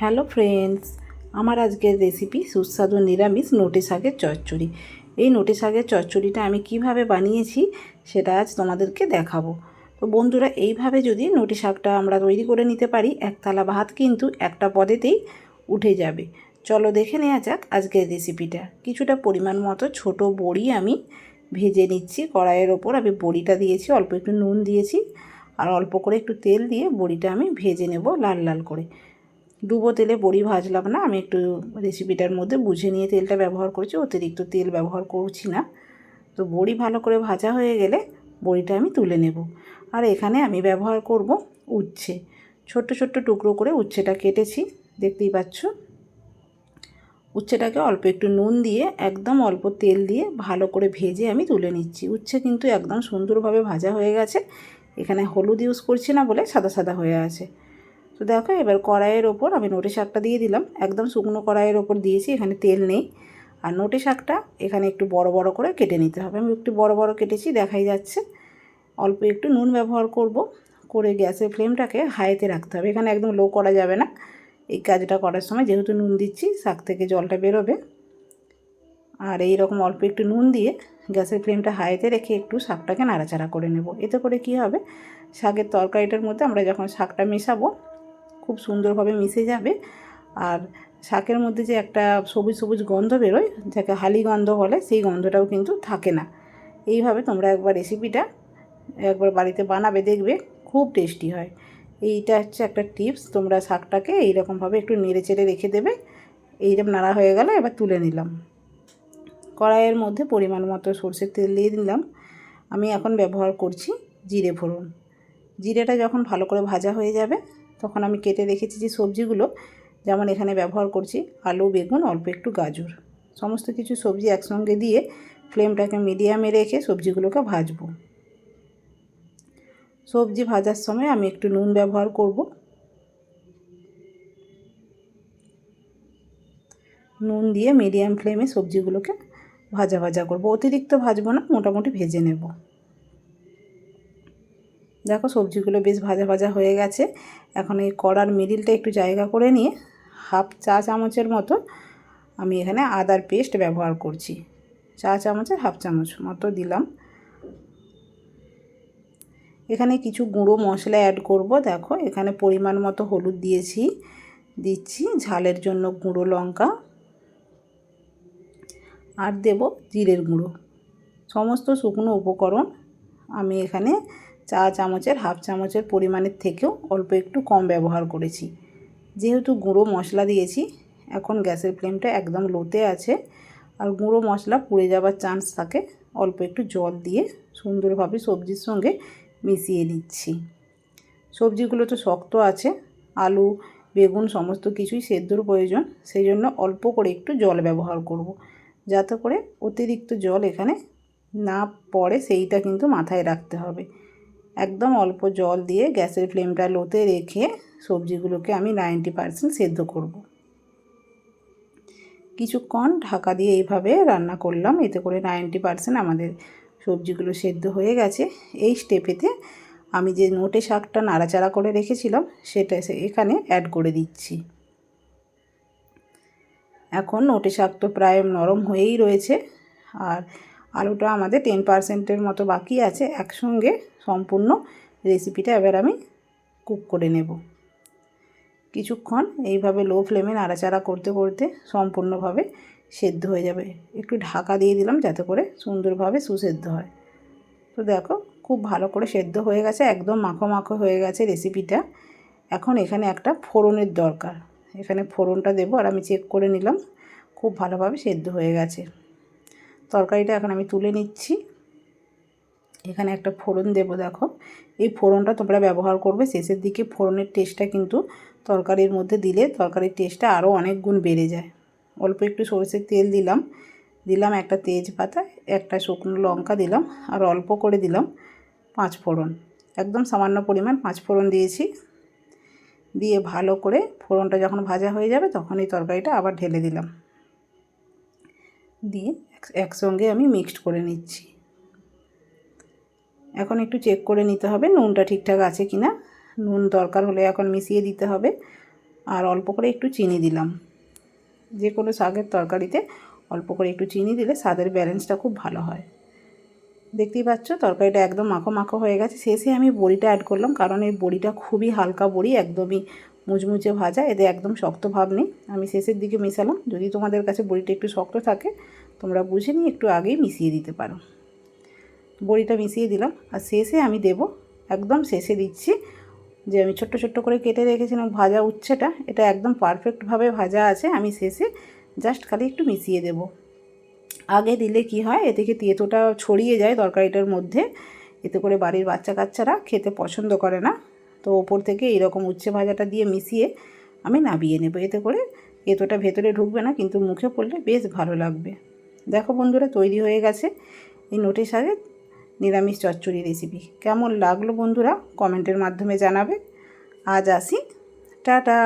Hello friends, আমার আজকের recipe সুস্বাদু নিরামিষ নোটে শাকের চচ্চড়ি। এই নোটে শাকের চচ্চড়িটা আমি কীভাবে বানিয়েছি সেটা আজ তোমাদেরকে দেখাবো। তো বন্ধুরা, এইভাবে যদি নোটে শাকটা আমরা তৈরি করে নিতে পারি, এক থালা ভাত কিন্তু একটা পদেতেই উঠে যাবে। চলো দেখে নেওয়া যাক আজকের রেসিপিটা। কিছুটা পরিমাণ মতো ছোট বড়ি আমি ভেজে নিচ্ছি। কড়াইয়ের ওপর আমি বড়িটা দিয়েছি, অল্প একটু নুন দিয়েছি, আর অল্প করে একটু তেল দিয়ে বড়িটা আমি ভেজে নেব লাল লাল করে। ডুবো তেলে বড়ি ভাজলাম না, আমি একটু রেসিপিটার মধ্যে বুঝে নিয়ে তেলটা ব্যবহার করছি, অতিরিক্ত তেল ব্যবহার করছি না। তো বড়ি ভালো করে ভাজা হয়ে গেলে বড়িটা আমি তুলে নেব। আর এখানে আমি ব্যবহার করব উচ্ছে। ছোট্ট ছোট্ট টুকরো করে উচ্ছেটা কেটেছি, দেখতেই পাচ্ছ? উচ্ছেটাকে অল্প একটু নুন দিয়ে, একদম অল্প তেল দিয়ে ভালো করে ভেজে আমি তুলে নিচ্ছি। উচ্ছে কিন্তু একদম সুন্দরভাবে ভাজা হয়ে গেছে। এখানে হলুদ ইউজ করছি না বলে সাদা সাদা হয়ে আছে। তো দেখো, এবার কড়াইয়ের ওপর আমি নোটে শাকটা দিয়ে দিলাম। একদম শুকনো কড়াইয়ের ওপর দিয়েছি, এখানে তেল নেই। আর নোটে শাকটা এখানে একটু বড় বড় করে কেটে নিতে হবে। আমি একটু বড় বড় কেটেছি, দেখাই যাচ্ছে। অল্প একটু নুন ব্যবহার করব, করে গ্যাসের ফ্লেমটাকে হাইতে রাখতে হবে। এখানে একদম লো করা যাবে না। এই কাজটা করার সময় যেহেতু নুন দিচ্ছি, শাক থেকে জলটা বেরোবে। আর এই রকম অল্প একটু নুন দিয়ে গ্যাসের ফ্লেমটা হাইতে রেখে একটু শাকটাকে নাড়াচাড়া করে নেব। এতে করে কি হবে? শাকের তরকারিটার মধ্যে আমরা যখন শাকটা মেশাবো খুব সুন্দরভাবে মিশে যাবে। আর শাকের মধ্যে যে একটা সবুজ সবুজ গন্ধ বেরোয়, যাকে হালি গন্ধ বলে, সেই গন্ধটাও কিন্তু থাকে না। এইভাবে তোমরা একবার রেসিপিটা একবার বাড়িতে বানাবে, দেখবে খুব টেস্টি হয়। এইটা হচ্ছে একটা টিপস তোমরা শাকটাকে এইরকমভাবে একটু নেড়ে চেড়ে রেখে দেবে। এইরকম নাড়া হয়ে গেলে এবার তুলে নিলাম। কড়াইয়ের মধ্যে পরিমাণ মতো সর্ষের তেল দিয়ে দিলাম। আমি এখন ব্যবহার করছি জিরে ফোড়ন। জিরেটা যখন ভালো করে ভাজা হয়ে যাবে তখন আমি কেটে রেখেছি যে সবজিগুলো যেমন এখানে ব্যবহার করছি, আলু, বেগুন, অল্প একটু গাজর। সমস্ত কিছু সবজি একসঙ্গে দিয়ে ফ্লেমটাকে মিডিয়ামে রেখে সবজিগুলোকে ভাজবো। সবজি ভাজার সময় আমি একটু নুন ব্যবহার করব। নুন দিয়ে মিডিয়াম ফ্লেমে সবজিগুলোকে ভাজা ভাজা করব। অতিরিক্ত ভাজবো না, মোটামুটি ভেজে নেব। দেখো সবজিগুলো বেশ ভাজা ভাজা হয়ে গেছে। এখন এই কড়ার মিডিলটা একটু জায়গা করে নিয়ে হাফ চা চামচের মতো আমি এখানে আদার পেস্ট ব্যবহার করছি। চা চামচের হাফ চামচ মতো দিলাম। এখানে কিছু গুঁড়ো মশলা অ্যাড করব। দেখো এখানে পরিমাণ মতো হলুদ দিয়েছি, দিচ্ছি ঝালের জন্য গুঁড়ো লঙ্কা। আর দেব জিরের গুঁড়ো। সমস্ত শুকনো উপকরণ আমি এখানে চা চামচের, হাফ চামচের পরিমাণের থেকেও অল্প একটু কম ব্যবহার করেছি যেহেতু গুঁড়ো মশলা দিয়েছি, এখন গ্যাসের ফ্লেমটা একদম লোতে আছে আর গুঁড়ো মশলা পুড়ে যাবার চান্স থাকে, অল্প একটু জল দিয়ে সুন্দরভাবে সবজির সঙ্গে মিশিয়ে নিচ্ছি সবজিগুলো তো শক্ত আছে, আলু, বেগুন সমস্ত কিছুই সেদ্ধর প্রয়োজন, সেই জন্য অল্প করে একটু জল ব্যবহার করব। যাতে করে অতিরিক্ত জল এখানে না পড়ে, সেইটা কিন্তু মাথায় রাখতে হবে একদম অল্প জল দিয়ে গ্যাসের ফ্লেমটা লোতে রেখে সবজিগুলোকে আমি নাইনটি পারসেন্ট সেদ্ধ করব। কিছুক্ষণ ঢাকা দিয়ে এইভাবে রান্না করলাম, এতে করে নাইনটি পারসেন্ট আমাদের সবজিগুলো সেদ্ধ হয়ে গেছে। এই স্টেপেতে আমি যে নোটে শাকটা নাড়াচাড়া করে রেখেছিলাম, সেটা এখানে অ্যাড করে দিচ্ছি। এখন নোটে শাক তো প্রায় নরম হয়েই রয়েছে, আর আলুটা আমাদের টেন পারসেন্টের মতো বাকি আছে। একসঙ্গে সম্পূর্ণ রেসিপিটা এবার আমি কুক করে নেব। কিছুক্ষণ এইভাবে লো ফ্লেমে নাড়াচাড়া করতে করতে সম্পূর্ণভাবে সেদ্ধ হয়ে যাবে। একটু ঢাকা দিয়ে দিলাম যাতে করে সুন্দরভাবে সুসেদ্ধ হয়। তো দেখো খুব ভালো করে সেদ্ধ হয়ে গেছে, একদম মাখো মাখো হয়ে গেছে রেসিপিটা এখন এখানে একটা ফোড়নের দরকার। এখানে ফোড়নটা দেবো আর আমি চেক করে নিলাম, খুব ভালোভাবে সেদ্ধ হয়ে গেছে। তরকারিটা এখন আমি তুলে নিচ্ছি। এখানে একটা ফোড়ন দেব, দেখো। এই ফোড়নটা তোমরা ব্যবহার করবে, শেষের দিকে ফোড়নের টেস্টটা কিন্তু তরকারির মধ্যে দিলে তরকারির টেস্টটা আরও অনেক গুণ বেড়ে যায়। অল্প একটু সরষের তেল দিলাম দিলাম একটা তেজপাতা, একটা শুকনো লঙ্কা দিলাম আর অল্প করে দিলাম পাঁচ ফোড়ন। একদম সামান্য পরিমাণ পাঁচ ফোড়ন দিয়েছি। দিয়ে ভালো করে ফোড়নটা যখন ভাজা হয়ে যাবে তখন এই তরকারিটা আবার ঢেলে দিলাম। দিয়ে একসঙ্গে আমি মিক্সড করে নিচ্ছি। এখন একটু চেক করে নিতে হবে, নুনটা ঠিকঠাক আছে কি না নুন দরকার হলে এখন মিশিয়ে দিতে হবে। আর অল্প করে একটু চিনি দিলাম। যে কোনো শাকের তরকারিতে অল্প করে একটু চিনি দিলে স্বাদের ব্যালেন্সটা খুব ভালো হয়। দেখতেই পাচ্ছ, তরকারিটা একদম মাখো মাখো হয়ে গেছে। শেষে আমি বড়িটা অ্যাড করলাম, কারণ এই বড়িটা খুবই হালকা বড়ি, একদমই মুচমুচে ভাজা, এতে একদম শক্ত ভাব নেই। আমি শেষের দিকে মিশালাম। যদি তোমাদের কাছে বড়িটা একটু শক্ত থাকে, তোমরা বুঝে নিয়ে একটু আগেই মিশিয়ে দিতে পারো। বড়িটা মিশিয়ে দিলাম আর শেষে আমি দেব, একদম শেষে দিচ্ছি, যে আমি ছোট্ট ছোট্ট করে কেটে রেখেছিলাম ভাজা উচ্ছেটা, এটা একদম পারফেক্টভাবে ভাজা আছে, আমি শেষে জাস্ট খালি একটু মিশিয়ে দেব। আগে দিলে কি হয়, এ থেকে তেঁতোটা ছড়িয়ে যায় তরকারিটার মধ্যে, এতে করে বাড়ির বাচ্চা কাচ্চারা খেতে পছন্দ করে না, তো ওপর থেকে এরকম উচ্ছে ভাজাটা দিয়ে মিশিয়ে আমি নাবিয়ে নেব, এতে করে এতোটা ভেতরে ঢুকবে না, কিন্তু মুখে পড়লে বেশ ভালো লাগবে। দেখো বন্ধুরা, তৈরি হয়ে গেছে, এই নোটে শাকের নিরামিষ চচ্চড়ি রেসিপি কেমন লাগল বন্ধুরা? কমেন্টের মাধ্যমে জানাবে। আজ আসি। টাটা!